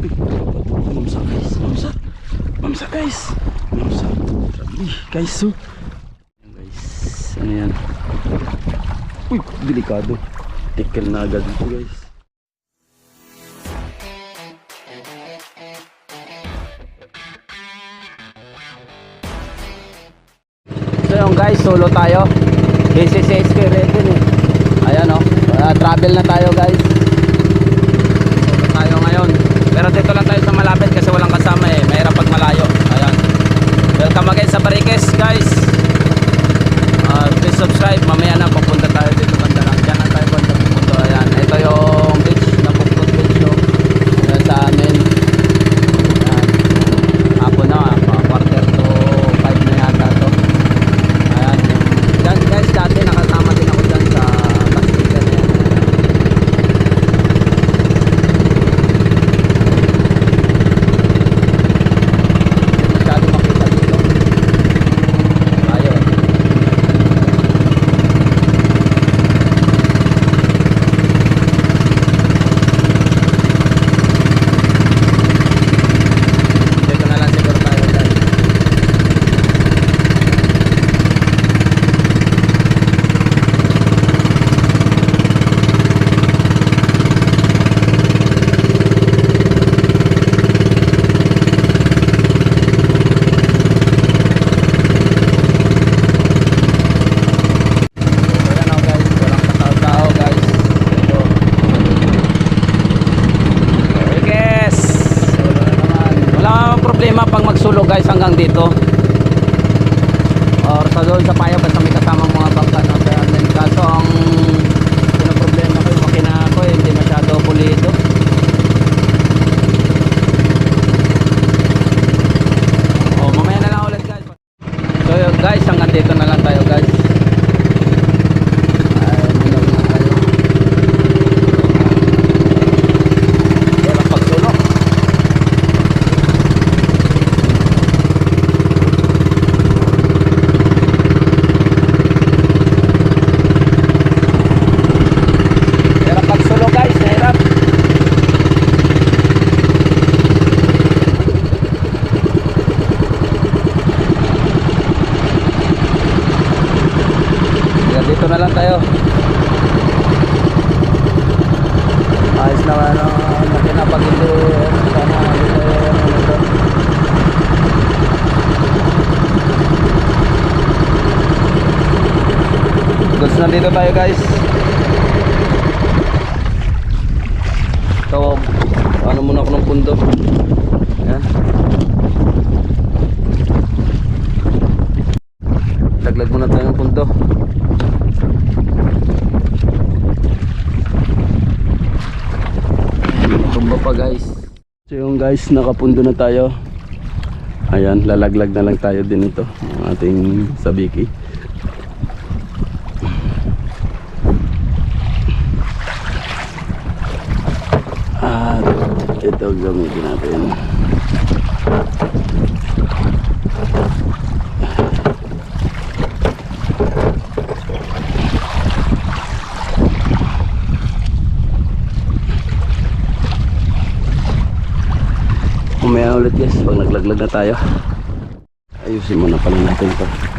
Mamsa guys, mamsa. Mamsa guys. Mamsa. Grabe guys so. Ayan, guys, ano yan? Uy, delikado. Tickle na agad ito guys. So yun guys, solo tayo. Busy si SK Redden eh. Ayan oh, uh, travel na tayo guys. Pero dito lang tayo sa malapit kasi walang kasama eh. Mahirap pag malayo. Ayan. Welcome again sa Barikes guys. Uh, please subscribe. Mamaya na papunta tayo dito banda lang. Diyan lang tayo banda pupunta. Ayan. Ito yung beach na Pukput Beach no. Ayan sa amin. Ayan. Hapon na. Mga quarter to 5 na yata to. Ayan. Diyan guys, dati nakasama din ako dyan sa Bastigan. Ayan. Masyado makita dito. Ayun. Dito na lang siguro tayo guys. Ayan o guys, walang katao-tao guys. Ito. Yes! Wala na naman. Wala namang problema pag magsulo guys hanggang dito. Or sa doon sa payo basta may kasamang mga bangka kaya din. Kaso ang problema ko yung makina ko eh, hindi masyado pulido. Oh, mamaya na lang ulit guys. So guys, hanggang dito na lang tayo guys. Ay, minum na tayo. Walang pagsulok. Hirap pagsulok guys, hirap. Kaya dito na lang tayo. Ayos na ano, makina pag hindi sana dito dito. Na dito tayo guys. So, ano muna ako ng pundo. Ayan. Laglag muna tayo ng pundo. Tumba pa guys. So yung guys, nakapundo na tayo. Ayan, lalaglag na lang tayo din ito. Ang ating sabiki. At ito gamitin natin. Ulit guys pag naglaglag na tayo. Ayusin muna pala natin to.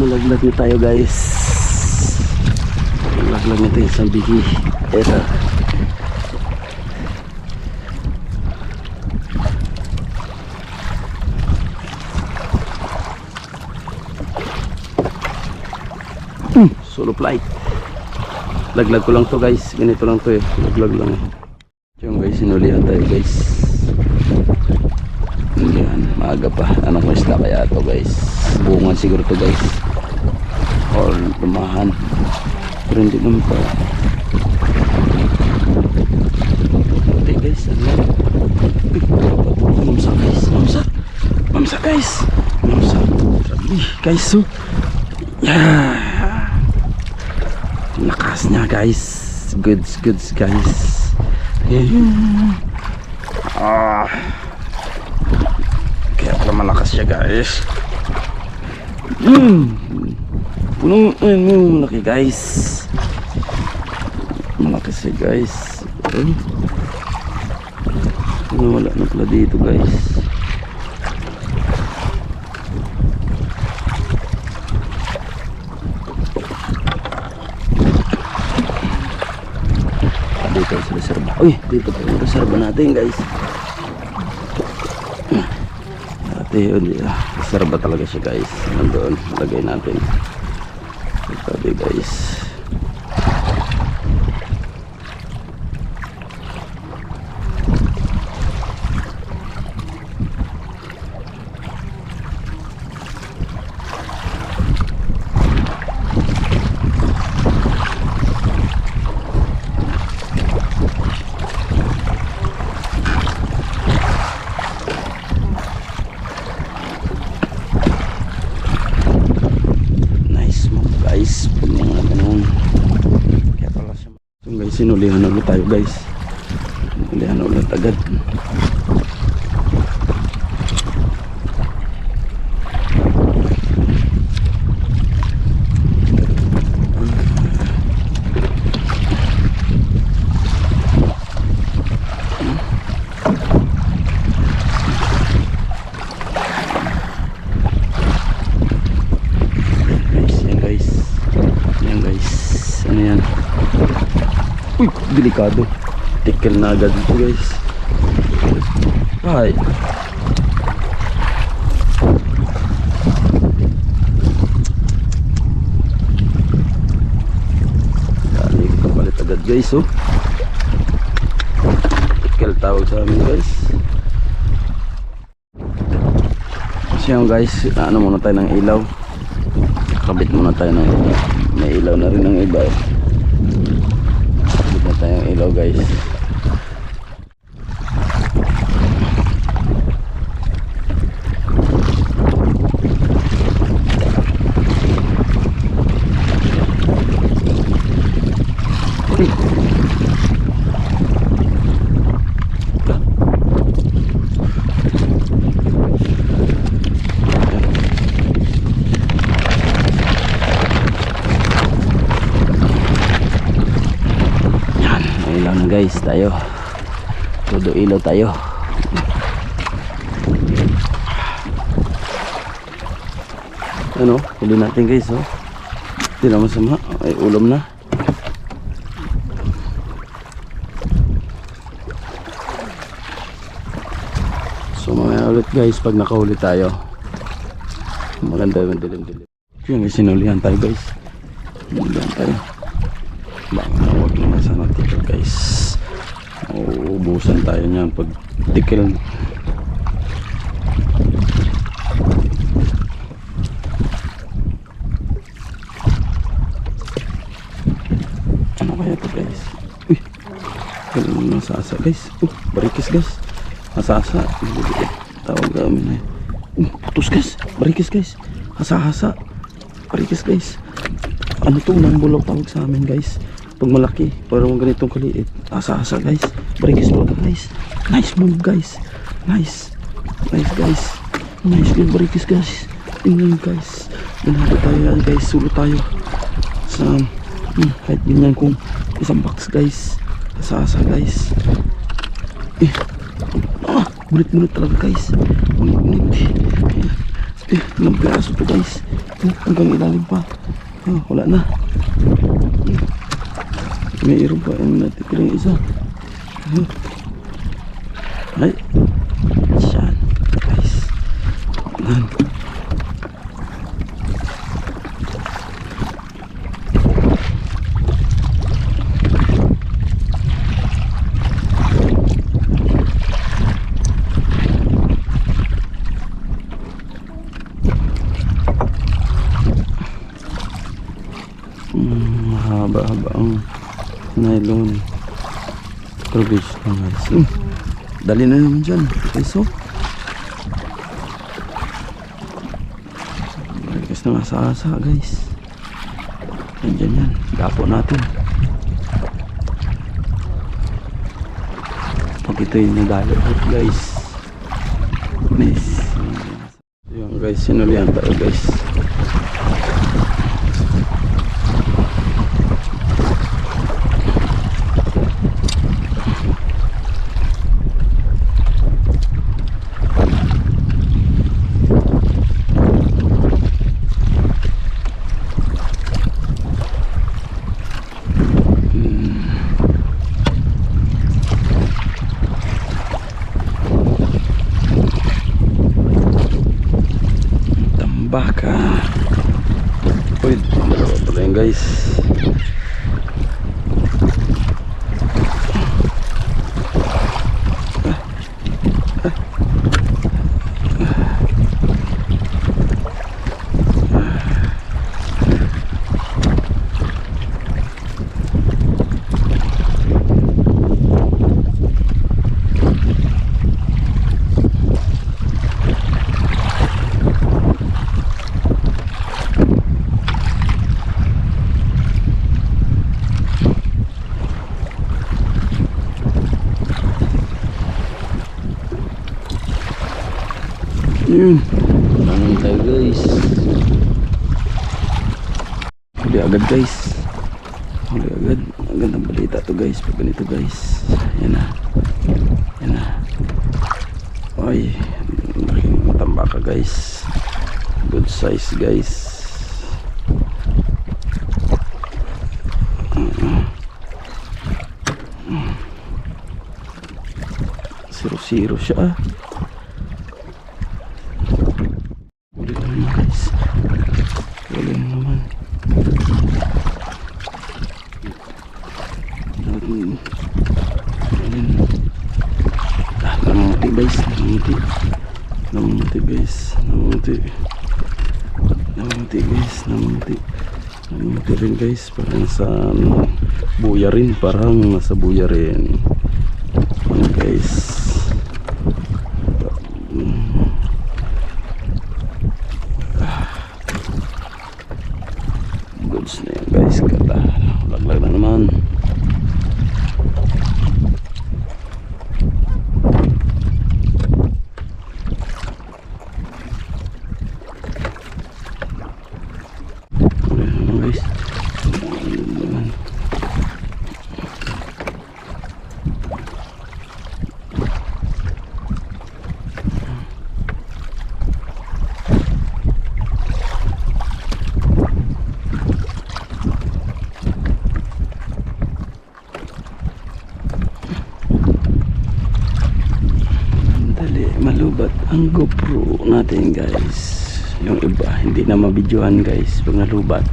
Malaglag na tayo guys. Malaglag na tayo sa bigi. Ito. Hmm, solo flight. Laglag ko lang to guys. Ganito lang to eh. Laglag lang eh. Yung guys, sinulihan tayo guys. Yan, maaga pa. Anong isla kaya to guys? Bungan siguro to guys. Or lumahan. Pero hindi naman pa. Okay guys, ano Mamsa guys, mamsa. Mamsa guys. Mamsa. Grabe guys, so. Yeah. Lakas niya guys. Goods, goods guys. Yeah. Ah. Kaya pala malakas siya guys. Mm. Punong ano, malaki guys. Malakas siya guys. Ay. Ano, wala na pala dito guys. Ah, Dito sa reserva. Uy, dito pa yung reserva natin guys. Ate yun, yeah. reserva talaga siya guys. Nandoon, lagay natin. Sabi guys. Nice mo guys. Pag mga ganun. Pala siya. So guys, sinulihan ulit tayo guys. Sinulihan ulit agad. Guys, yan guys. Yan guys. Ano yan? Uy, delikado. Tickle na agad ito guys. Ay. Dali ko palit agad guys oh. Tickle tawag sa amin guys. So yun guys, ano muna tayo ng ilaw kabit muna tayo ng ilaw may ilaw na rin ng iba. Kabit na tayo ng ilaw guys ilaw na guys tayo. Todo ilaw tayo. Ano? Huli natin guys oh. Hindi na masama. Ay ulam na. So mamaya ulit guys pag nakahuli tayo. Maganda yung dilim dilim yun guys sinulihan tayo guys. Sinulihan tayo. Baka huwag naman sana tikil guys uubusan tayo niyan pag tikil. Ano kaya ito guys? Uy ganun masasa guys. Uh barikis guys. Masasa. Tawag kami na uh, putos guys. Barikis guys. Hasa-hasa barikis guys. Ano to? Nang bulaw tawag sa amin guys pag malaki parang ganitong kaliit. Asa-asa guys. Barikis talaga guys. Nice move guys. Nice. Nice guys. Nice guys barikis guys. Tingnan guys. Ganado tayo guys. Sulo tayo. Sa hmm, kahit ganyan kung isang box guys. Asa-asa guys. Eh. Ah bulit-bulit talaga guys. Bulit-bulit eh, ilang piraso to guys. Hanggang ilalim pa. Ah, wala na mayroon pa yung natitira yung isa. Ay siyan guys yan Mm, mahaba-haba ang nylon. Garbage na guys. Mm, dali na naman dyan. Oh. Guys na nga sa asa guys. Nandyan yan. Gapo natin. Pag ito yung nadalabot guys. Nice. Yan guys, sinulihan tayo guys. Tambaka. Uy, dalawa pala yun guys. Yun. Tangan tayo guys. Huli agad guys. Huli agad. Agad ang balita to guys. Pag ganito guys. Yan na. Yan na. Ay. Laki ng matambaka guys. Good size guys. Zero-zero siya ah. Huli na naman guys. Huli na naman. Huli Huli na. Ah, namuti guys. Namuti. Namuti guys. Namuti. Namuti guys. Namuti. Namuti rin guys. Parang sa ano, buya rin. Parang nasa buya rin. Ano guys. goods na yan guys kata laglag na naman Wala na naman guys Wala na naman. Dali, malubat ang GoPro natin guys. Yung iba, hindi na mabidyohan guys pag nalubat.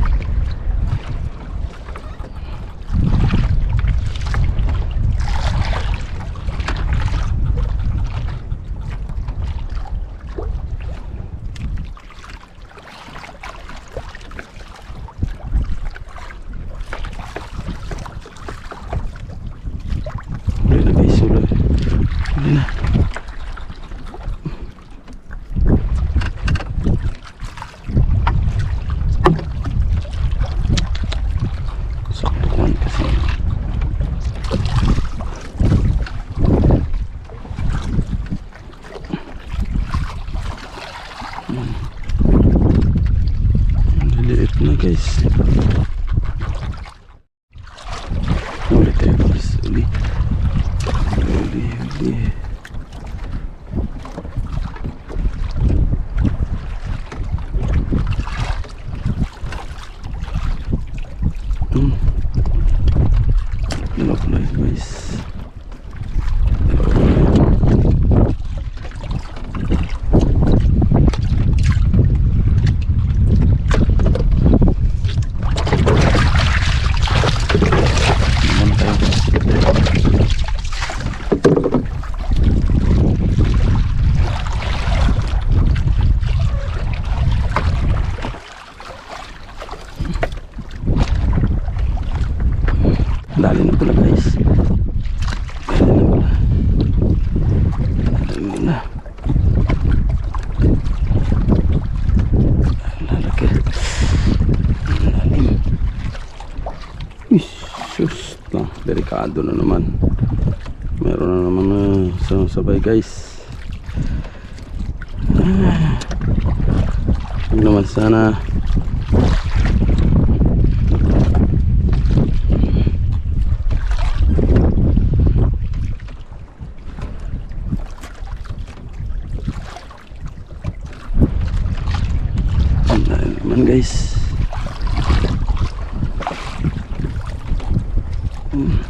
Huli na guys, huli. Huli na. Sakto kuhan kasi. Hmm. Ang liliit na guys. Ulit tayo guys. Uli. Uli, uli. Hmm. Dalawa pala yun, guys. Dalawa pala yun. Naman tayo. Dali na pala guys. Dali na pala. Dali na. Lalaki. Lalim. Isus na. Delikado na naman. Meron na naman na sabay guys. Ah. Huwag naman sana. Ang lalim naman guys. Hmm.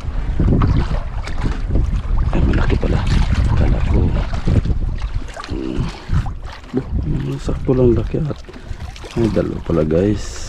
Ay, malaki pala. Kala ko. Hmm. Oh, sakto lang laki at ay dalawa pala guys.